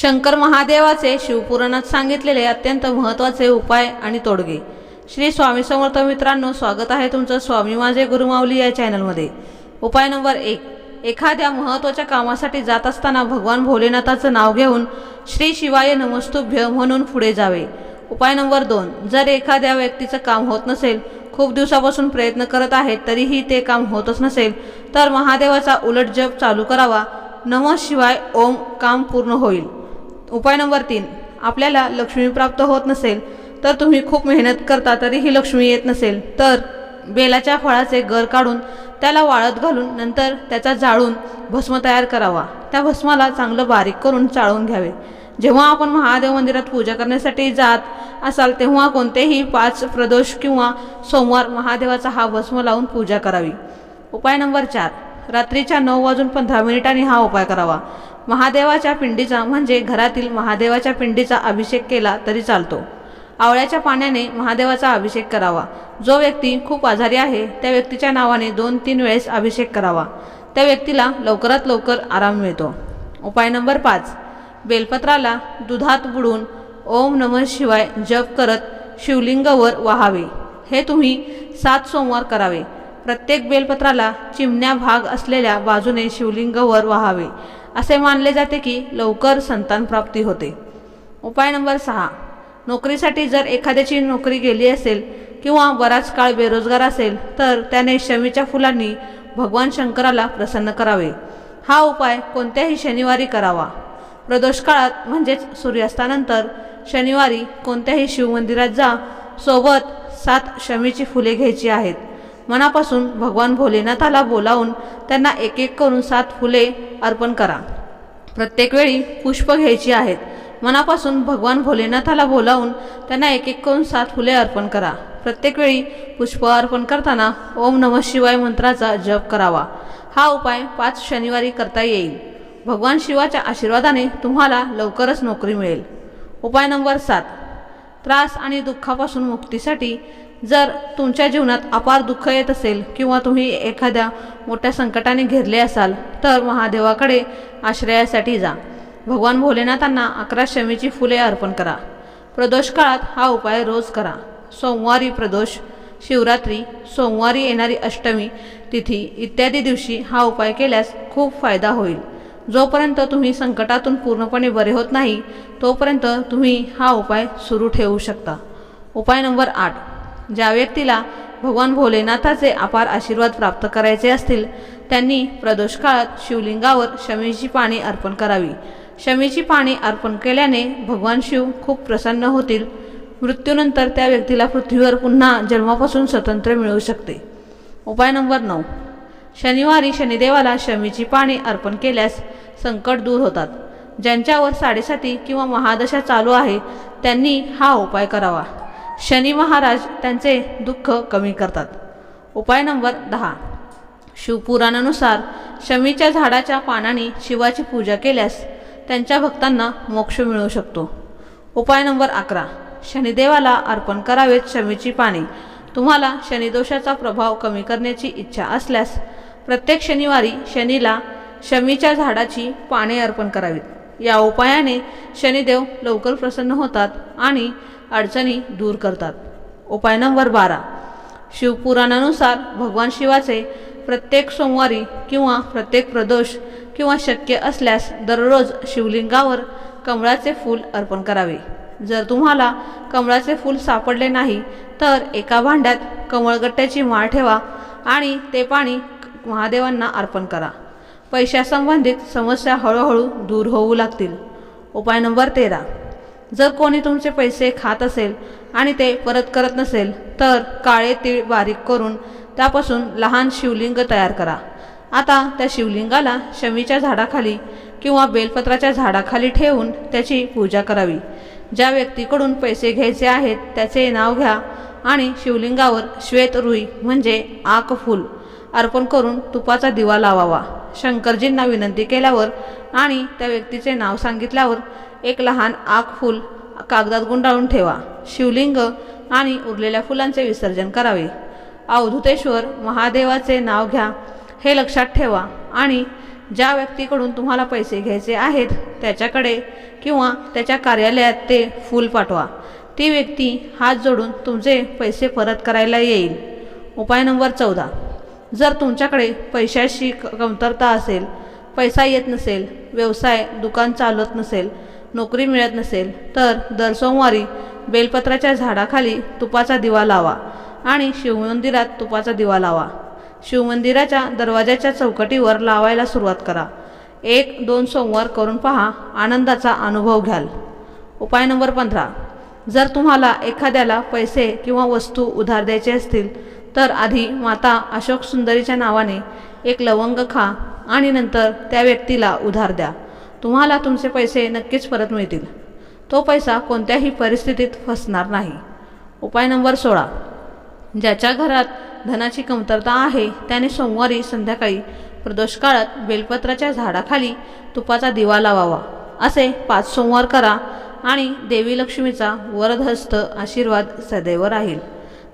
शंकर महादेवाचे शिवपुराणात सांगितलेले अत्यंत महत्त्वाचे उपाय आणि तोडगे. श्री स्वामी समर्थ मित्रांनो स्वागत आहे तुमचं स्वामी माझे गुरुमाऊली या चॅनलमध्ये. उपाय नंबर एक. एखाद्या महत्त्वाच्या कामासाठी जात असताना भगवान भोलेनाथाचं नाव घेऊन श्री शिवाय नमस्तुभ्य म्हणून पुढे जावे. उपाय नंबर दोन. जर एखाद्या व्यक्तीचं काम होत नसेल खूप दिवसापासून प्रयत्न करत आहेत तरीही ते काम होतच नसेल तर महादेवाचा उलट जप चालू करावा. नम शिवाय ओम काम पूर्ण होईल. उपाय नंबर तीन आपल्याला लक्ष्मी प्राप्त होत नसेल तर तुम्ही खूप मेहनत करता तरीही लक्ष्मी येत नसेल तर बेलाच्या फळाचे गर काढून त्याला वाळत घालून नंतर त्याचा जाळून भस्म तयार करावा. त्या भस्माला चांगलं बारीक करून चाळून घ्यावे. जेव्हा आपण महादेव मंदिरात पूजा करण्यासाठी जात असाल तेव्हा कोणतेही पाच प्रदोष किंवा सोमवार महादेवाचा हा भस्म लावून पूजा करावी. उपाय नंबर चार रात्रीच्या नऊ वाजून पंधरा मिनिटांनी हा उपाय करावा. महादेवाच्या पिंडीचा म्हणजे घरातील महादेवाच्या पिंडीचा अभिषेक केला तरी चालतो. आवळ्याच्या पाण्याने महादेवाचा अभिषेक करावा. जो व्यक्ती खूप आजारी आहे त्या व्यक्तीच्या नावाने दोन तीन वेळेस अभिषेक करावा. त्या व्यक्तीला लवकरात लवकर आराम मिळतो. उपाय नंबर पाच. बेलपत्राला दुधात बुडून ओम नमः शिवाय जप करत शिवलिंगावर वाहावे. हे तुम्ही सात सोमवार करावे. प्रत्येक बेलपत्राला चिमण्या भाग असलेल्या बाजूने शिवलिंगावर वाहावे. असे मानले जाते की लवकर संतान प्राप्ती होते. उपाय नंबर सहा. नोकरीसाठी जर एखाद्याची नोकरी गेली असेल किंवा बराच काळ बेरोजगार असेल तर त्याने शमीच्या फुलांनी भगवान शंकराला प्रसन्न करावे. हा उपाय कोणत्याही शनिवारी करावा. प्रदोष काळात म्हणजेच सूर्यास्तानंतर शनिवारी कोणत्याही शिवमंदिरात जा सोबत सात शमीची फुले घ्यायची आहेत. मनापासून भगवान भोलेनाथाला बोलावून त्यांना एक एक करून सात फुले अर्पण करा. प्रत्येक वेळी पुष्प घ्यायची आहेत. मनापासून भगवान भोलेनाथाला बोलावून त्यांना एक एक करून सात फुले अर्पण करा. प्रत्येक वेळी पुष्प अर्पण करताना ओम नमः शिवाय मंत्राचा जप करावा. हा उपाय पाच शनिवारी करता येईल. भगवान शिवाच्या आशीर्वादाने तुम्हाला लवकरच नोकरी मिळेल. उपाय नंबर सात. त्रास आणि दुःखापासून मुक्तीसाठी जर तुमच्या जीवनात अपार दुःख येत असेल किंवा तुम्ही एखाद्या मोठ्या संकटाने घेरले असाल तर महादेवाकडे आश्रयासाठी जा. भगवान भोलेनाथांना अकरा शमीची फुले अर्पण करा. प्रदोष काळात हा उपाय रोज करा. सोमवारी प्रदोष शिवरात्री सोमवारी येणारी अष्टमी तिथी इत्यादी दिवशी हा उपाय केल्यास खूप फायदा होईल. जोपर्यंत तुम्ही संकटातून पूर्णपणे बरे होत नाही तोपर्यंत तुम्ही हा उपाय सुरू ठेवू शकता. उपाय नंबर आठ. ज्या व्यक्तीला भगवान भोलेनाथाचे अपार आशीर्वाद प्राप्त करायचे असतील त्यांनी प्रदोष काळात शिवलिंगावर शमीची पाणी अर्पण करावी. शमीची पाणी अर्पण केल्याने भगवान शिव खूप प्रसन्न होतील. मृत्यूनंतर त्या व्यक्तीला पृथ्वीवर पुन्हा जन्मापासून स्वतंत्र मिळू शकते. उपाय नंबर नऊ. शनिवारी शनिदेवाला शमीची पाणी अर्पण केल्यास संकट दूर होतात. ज्यांच्यावर साडेसाती किंवा महादशा चालू आहे त्यांनी हा उपाय करावा. शनी महाराज त्यांचे दुःख कमी करतात. उपाय नंबर दहा. शिवपुराणानुसार शमीच्या झाडाच्या पानाने शिवाची पूजा केल्यास त्यांच्या भक्तांना मोक्ष मिळू शकतो. उपाय नंबर अकरा. शनिदेवाला अर्पण करावेत शमीची पाने. तुम्हाला शनिदोषाचा प्रभाव कमी करण्याची इच्छा असल्यास प्रत्येक शनिवारी शनीला शमीच्या झाडाची पाने अर्पण करावीत. या उपायाने शनिदेव लवकर प्रसन्न होतात आणि अडचणी दूर करतात. उपाय नंबर बारा. शिवपुराणानुसार भगवान शिवाचे प्रत्येक सोमवारी किंवा प्रत्येक प्रदोष किंवा शक्य असल्यास दररोज शिवलिंगावर कमळाचे फूल अर्पण करावे. जर तुम्हाला कमळाचे फूल सापडले नाही तर एका भांड्यात कमळगट्ट्याची माळ ठेवा आणि ते पाणी महादेवांना अर्पण करा. पैशासंबंधित समस्या हळूहळू दूर होऊ लागतील. उपाय नंबर तेरा. जर कोणी तुमचे पैसे खात असेल आणि ते परत करत नसेल तर काळे तीळ बारीक करून त्यापासून लहान शिवलिंग तयार करा. आता त्या शिवलिंगाला शमीच्या झाडाखाली किंवा बेलपत्राच्या झाडाखाली ठेवून त्याची पूजा करावी. ज्या व्यक्तीकडून पैसे घ्यायचे आहेत त्याचे नाव घ्या आणि शिवलिंगावर श्वेत रुई म्हणजे आक फूल अर्पण करून तुपाचा दिवा लावावा. शंकरजींना विनंती केल्यावर आणि त्या व्यक्तीचे नाव सांगितल्यावर एक लहान आग फूल कागदात गुंडाळून ठेवा. शिवलिंग आणि उरलेल्या फुलांचे विसर्जन करावे. अवधूतेश्वर महादेवाचे नाव घ्या. हे लक्षात ठेवा. आणि ज्या व्यक्तीकडून तुम्हाला पैसे घ्यायचे आहेत त्याच्याकडे किंवा त्याच्या कार्यालयात ते फूल पाठवा. ती व्यक्ती हात जोडून तुमचे पैसे परत करायला येईल. उपाय नंबर चौदा. जर तुमच्याकडे पैशाची कमतरता असेल पैसा येत नसेल व्यवसाय दुकान चालत नसेल नोकरी मिळत नसेल तर दर सोमवारी बेलपत्राच्या झाडाखाली तुपाचा दिवा लावा आणि शिवमंदिरात तुपाचा दिवा लावा. शिवमंदिराच्या दरवाजाच्या चौकटीवर लावायला सुरुवात करा. एक दोन सोमवार करून पहा आनंदाचा अनुभव घ्याल. उपाय नंबर पंधरा. जर तुम्हाला एखाद्याला पैसे किंवा वस्तू उधार द्यायचे असतील तर आधी माता अशोक सुंदरीच्या नावाने एक लवंग खा आणि नंतर त्या व्यक्तीला उधार द्या. तुम्हाला तुमचे पैसे नक्कीच परत मिळतील. तो पैसा कोणत्याही परिस्थितीत फसणार नाही. उपाय नंबर सोळा. ज्याच्या घरात धनाची कमतरता आहे त्याने सोमवारी संध्याकाळी प्रदोष काळात बेलपत्राच्या झाडाखाली तुपाचा दिवा लावावा असे पाच सोमवार करा आणि देवी लक्ष्मीचा वरदहस्त आशीर्वाद सदैव राहील.